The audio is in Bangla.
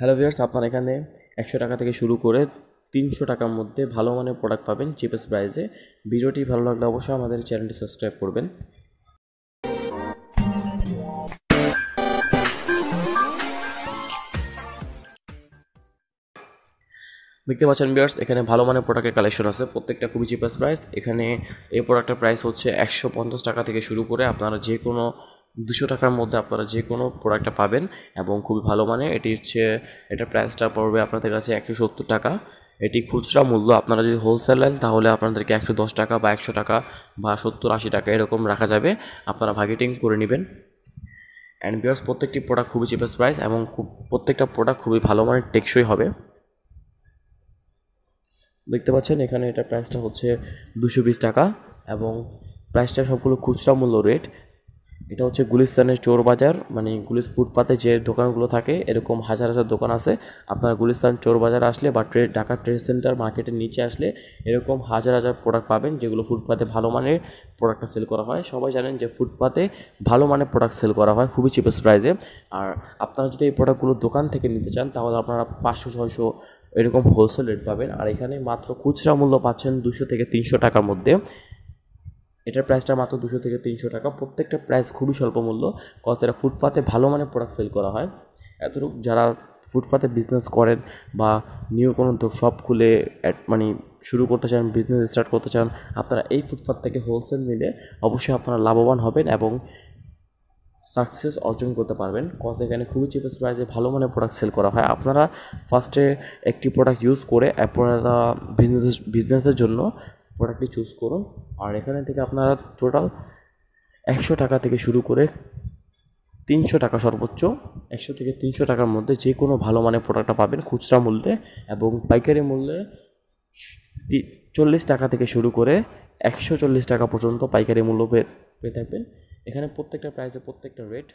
হ্যালো ভিয়ার্স আপনার এখানে একশো টাকা থেকে শুরু করে তিনশো টাকার মধ্যে ভালো মানের প্রোডাক্ট পাবেন চিপেস্ট প্রাইসে ভিডিওটি ভালো লাগলে অবশ্যই আমাদের চ্যানেলটি সাবস্ক্রাইব করবেন। দেখতে পাচ্ছেন বিয়ার্স এখানে ভালো মানের প্রোডাক্টের কালেকশন আছে, প্রত্যেকটা খুবই চিপেস্ট প্রাইস এখানে এই প্রোডাক্টের প্রাইস হচ্ছে একশো পঞ্চাশ টাকা থেকে শুরু করে আপনারা যে কোনো দুশো টাকার মধ্যে আপনারা যে কোনো প্রোডাক্টটা পাবেন এবং খুবই ভালো মানে এটি হচ্ছে এটার প্রাইসটা পড়বে আপনাদের কাছে একশো সত্তর টাকা। এটি খুচরা মূল্য, আপনারা যদি হোলসেল নেন তাহলে আপনাদেরকে একশো দশ টাকা বা একশো টাকা বা সত্তর আশি টাকা এরকম রাখা যাবে। আপনারা ভাগেটিং করে নেবেন। অ্যান্ড বিয়ার্স প্রত্যেকটি প্রোডাক্ট খুবই চিপেস্ট প্রাইস এবং খুব, প্রত্যেকটা প্রোডাক্ট খুবই ভালো মানের, টেকসই হবে। দেখতে পাচ্ছেন, এখানে এটা প্রাইসটা হচ্ছে দুশো বিশ টাকা এবং প্রাইসটা সবগুলো খুচরা মূল্য রেট এটা হচ্ছে গুলিস্তানের চোর বাজার মানে গুলিস ফুটপাতে যে দোকানগুলো থাকে, এরকম হাজার হাজার দোকান আছে। আপনার গুলিস্তান চোর বাজার আসলে বা ট্রেড, ঢাকা ট্রেড সেন্টার মার্কেটের নিচে আসলে এরকম হাজার হাজার প্রোডাক্ট পাবেন, যেগুলো ফুটপাতে ভালো মানের প্রোডাক্টটা সেল করা হয়। সবাই জানেন যে ফুটপাতে ভালো মানের প্রোডাক্ট সেল করা হয় খুবই চিপেস্ট প্রাইসে আর আপনারা যদি এই প্রোডাক্টগুলো দোকান থেকে নিতে চান, তাহলে আপনারা পাঁচশো, ছয়শো এরকম হোলসেল রেট পাবেন। আর এখানে মাত্র খুচরা মূল্য পাচ্ছেন দুশো থেকে তিনশো টাকার মধ্যে। এটার প্রাইসটা মাত্র দুশো থেকে তিনশো টাকা। প্রত্যেকটা প্রাইস খুবই স্বল্প মূল্য। কত এটা ফুটপাতে ভালো মানের প্রোডাক্ট সেল করা হয়। এতটুকু যারা ফুটপাতে বিজনেস করেন বা নিউ কোনো শপ খুলে মানে শুরু করতে চান বিজনেস স্টার্ট করতে চান, আপনারা এই ফুটপাত থেকে হোলসেল নিলে অবশ্যই আপনারা লাভবান হবেন এবং সাকসেস অর্জন করতে পারবেন। কজ এখানে খুবই চিপেস্ট প্রাইসে ভালো মানের প্রোডাক্ট সেল করা হয়। আপনারা ফার্স্টে একটি প্রোডাক্ট ইউজ করে, আপনারা বিজনেস বিজনেসের জন্য প্রোডাক্টটি চুজ করুন। আর এখানে থেকে আপনারা টোটাল একশো টাকা থেকে শুরু করে তিনশো টাকা সর্বোচ্চ একশো থেকে তিনশো টাকার মধ্যে যে কোনো ভালো মানের প্রোডাক্টটা পাবেন খুচরা মূল্যে এবং পাইকারি মূল্যে চল্লিশ টাকা থেকে শুরু করে একশো চল্লিশ টাকা পর্যন্ত পাইকারি মূল্য পেয়ে থাকবেন। এখানে প্রত্যেকটা প্রাইসে প্রত্যেকটা রেট